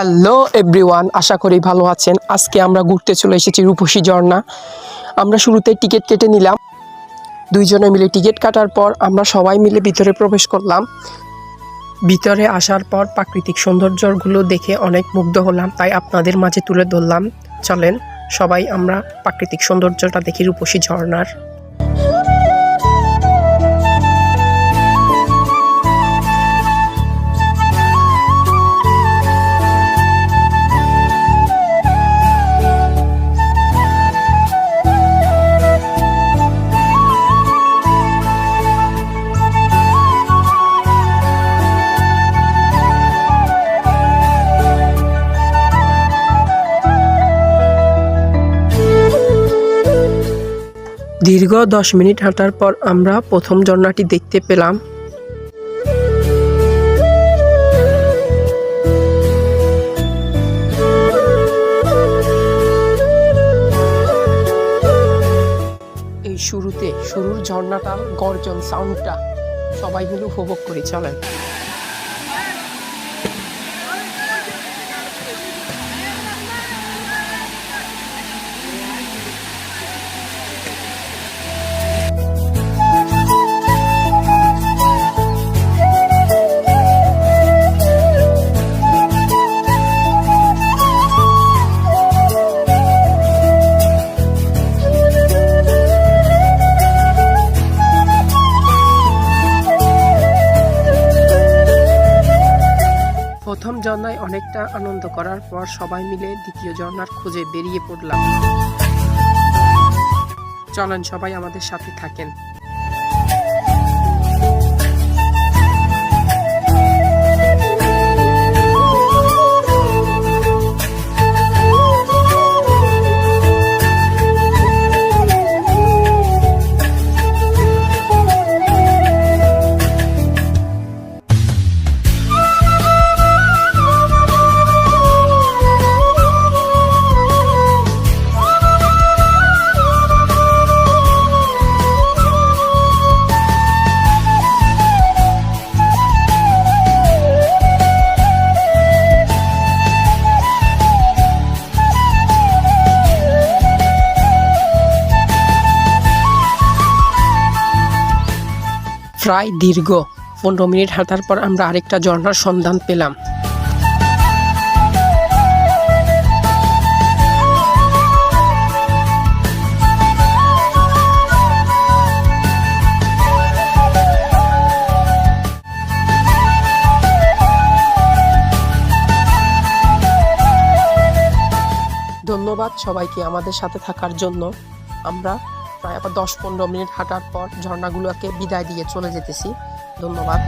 Hello everyone, আশা করি ভালো আছেন। আজকে আমরা ঘুরতে চলে এসেছি রূপসী ঝর্ণা। আমরা শুরুতে টিকিট কেটে নিলাম। দুইজনে মিলে টিকিট কাটার পর আমরা সবাই মিলে ভিতরে প্রবেশ করলাম। ভিতরে আসার পর প্রাকৃতিক সৌন্দর্যগুলো দেখে অনেক মুগ্ধ হলাম, তাই আপনাদের মাঝে তুলে ধরলাম। চলেন, সবাই আমরা প্রাকৃতিক সৌন্দর্যটা দেখি রূপসী ঝর্ণার। দীর্ঘ দশ মিনিট হাঁটার পর আমরা প্রথম ঝর্ণাটি দেখতে পেলাম। এই শুরুতে শুরুর ঝর্ণাটার গর্জন সাউন্ডটা সবাই মিলে উপভোগ করি চলেন। ঝর্ণায় অনেকটা আনন্দ করার পর সবাই মিলে দ্বিতীয় ঝর্ণার খুঁজে বেরিয়ে পড়লাম। চলেন সবাই আমাদের সাথে থাকেন। প্রায় দীর্ঘ। পনেরো মিনিট হাঁটার পর আমরা আরেকটা ঝর্ণার সন্ধান পেলাম। ধন্যবাদ সবাইকে আমাদের সাথে থাকার জন্য। আমরা প্রায় আবার দশ পনেরো মিনিট হাঁটার পর ঝর্ণাগুলোকে বিদায় দিয়ে চলে যেতেছি। ধন্যবাদ।